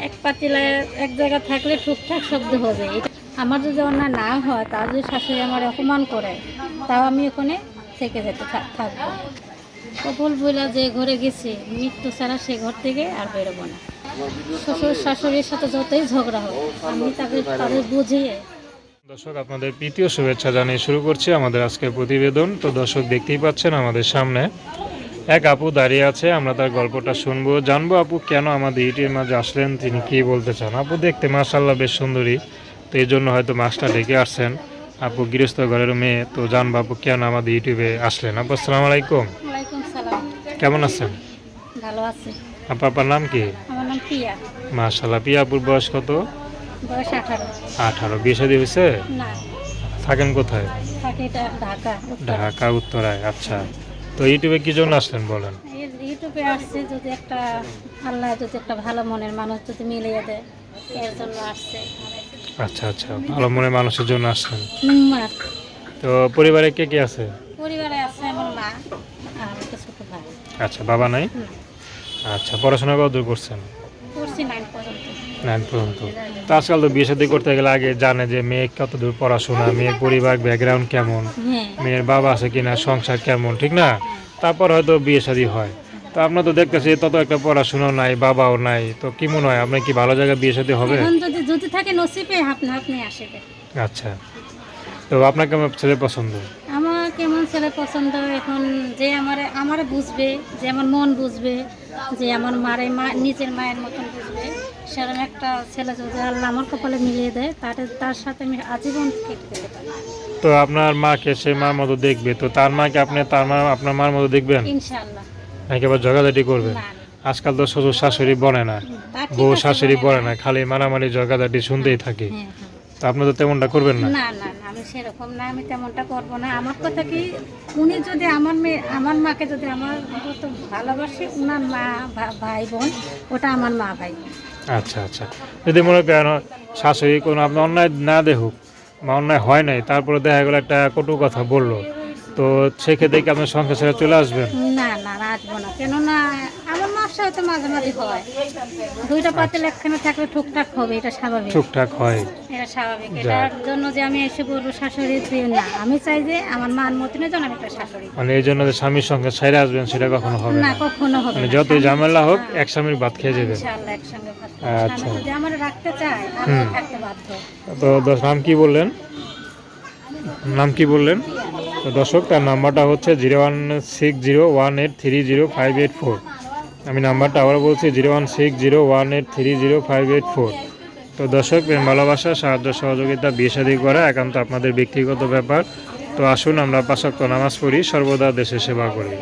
এক পাতিলায় এক জায়গায় থাকলে টুকটাক শব্দ হবে। আমার যদি অন্যায় না হয়, তার যদি শাশুড়ি আমার অপমান করে, তাও আমি ওখানে থেকে যেতে থাক- থাকব। কপল বইলা যে ঘরে গেছে, মৃত্যু ছাড়া সে ঘর থেকে আর বেরোবো না। শ্বশুর শাশুড়ির সাথে যতই ঝগড়া হোক, আমি তাকে তাদের বুঝিয়ে দর্শক, আপনাদের প্রীতীয় শুভেচ্ছা জানিয়ে শুরু করছি আমাদের আজকের প্রতিবেদন। তো দর্শক, দেখতেই পাচ্ছেন আমাদের সামনে এক আপু দাঁড়িয়ে আছে আমরা তার গল্পটা শুনব। জানব আপু কেন আমাদের ইউটিউবের মাঝে আসলেন তিনি কি বলতে চান? আপু দেখতে মাশাল্লাহ বেশ সুন্দরী তো এই জন্য হয়তো মাছটা ডেকে আসছেন। আপু গৃহস্থ ঘরের মেয়ে তো জানব আপু কেন আমাদের ইউটিউবে আসলেন। আপু আসসালামু আলাইকুম। কেমন আছেন? ভালো আছে। আপু আপনার নাম কি? আমার নাম পিয়া। আপুর বয়স কত? বয়স আঠারো। বিয়ে শাদী হয়েছে? না। থাকেন কোথায়? থাকে ঢাকা ঢাকা উত্তরায়। আচ্ছা। তো ইউটিউবে কি জন্য আসলেন বলেন? ইউটিউবে আসছে যদি একটা আল্লাহ যদি একটা ভালো মনের মানুষ যদি মিলে দেয় এর জন্য আসছে। আচ্ছা আচ্ছা ভালো মনের মানুষের জন্য আসছেন। তো পরিবারে কে কে আছে? পরিবারে আছে আমার মা আর ছোট ভাই। আচ্ছা বাবা নাই? আচ্ছা পড়াশোনা কত দূর করছেন? নাইন পর্যন্ত। তো আজকাল তো বিয়ে শাদী করতে গেলে আগে জানে যে মেয়ে কত দূর পড়াশোনা মেয়ের পরিবার ব্যাকগ্রাউন্ড কেমন হ্যাঁ। মেয়ের বাবা আছে কিনা সংসার কেমন ঠিক না? তারপর হয়তো বিয়ে শাদী হয়। তো আপনার তো দেখতেছি তত একটা পড়াশোনাও নাই বাবাও নাই। তো কি মনে হয় আপনার কি ভালো জায়গায় বিয়ে শাদী হবে? যদি যদি থাকে নসিবে আপনি আপনি আসবে আচ্ছা। তো আপনাকে কেমন ছেলে পছন্দ। ছেলে পছন্দ এখন যে আমার আমার বুঝবে যে আমার মন বুঝবে যে আমার মারে মা নিজের মায়ের মতন বুঝবে সেরকম একটা ছেলে যদি আল্লাহ আমার কপালে মিলিয়ে দেয় তার তার সাথে আমি আজীবন কেটে তো আপনার মাকে সে মার মতো দেখবে তো তার মাকে আপনি তার মা আপনার মার মতো দেখবেন? ইনশাআল্লাহ। নাকি আবার ঝগাঝাটি করবেন আজকাল তো শ্বশুর শাশুড়ি বলে না বউ শাশুড়ি বলে না। খালি মারামারি ঝগাঝাটি শুনতেই থাকি। হ্যাঁ, হ্যাঁ। তো আপনি তো তেমনটা করবেন না। না না আমি সেরকম না আমি তেমনটা করব না। আমার কথা কি উনি যদি আমার মেয়ে আমার মাকে যদি আমার যত ভালোবাসি উনার মা ভাই বোন ওটা আমার মা ভাই। আচ্ছা আচ্ছা। যদি মনে করেন শাশুড়ি কোনো আপনি অন্যায় না দেখুক বা অন্যায় হয় নাই তারপরে দেখা গেলো একটা কটু কথা বলল তো সেক্ষেত্রে কি আপনার সংখ্যা ছেড়ে চলে আসবেন? না না আসব না। কেননা আমার মার সাথে মাঝে মাঝে হয়। দুইটা পাতিল একখানে থাকলে টুকটাক হবে এটা স্বাভাবিক। ঠিকঠাক হয়। এটা স্বাভাবিক। এটার জন্য যে আমি এসে বলব শাশুড়ি তুই না। আমি চাই যে আমার মান মতনের জন্য আমি একটা শাশুড়ি মানে এই জন্য যে স্বামীর সঙ্গে ছেড়ে আসবেন সেটা কখনো হবে না কখনো হবে মানে যতই ঝামেলা হোক হ্যাঁ। এক স্বামীর ভাত খেয়ে যাবেন। ইনশাআল্লাহ একসঙ্গে ভাত আচ্ছা। যদি আমার রাখতে চায় আমি। থাকতে বাধ্য। তো দশ- নাম কি বললেন? নাম কি বললেন? তো দর্শক, তার নাম্বারটা হচ্ছে zero one six zero one eight three zero five eight four. আমি নাম্বারটা আবার বলছি, zero one six zero one eight three zero five eight four. তো দর্শক, প্রেম ভালোবাসা, সাহায্য, সহযোগিতা, বিয়ে করা একান্ত আপনাদের ব্যক্তিগত ব্যাপার। তো আসুন, আমরা পাশাক্ত নামাজ পড়ি, সর্বদা দেশে সেবা করি।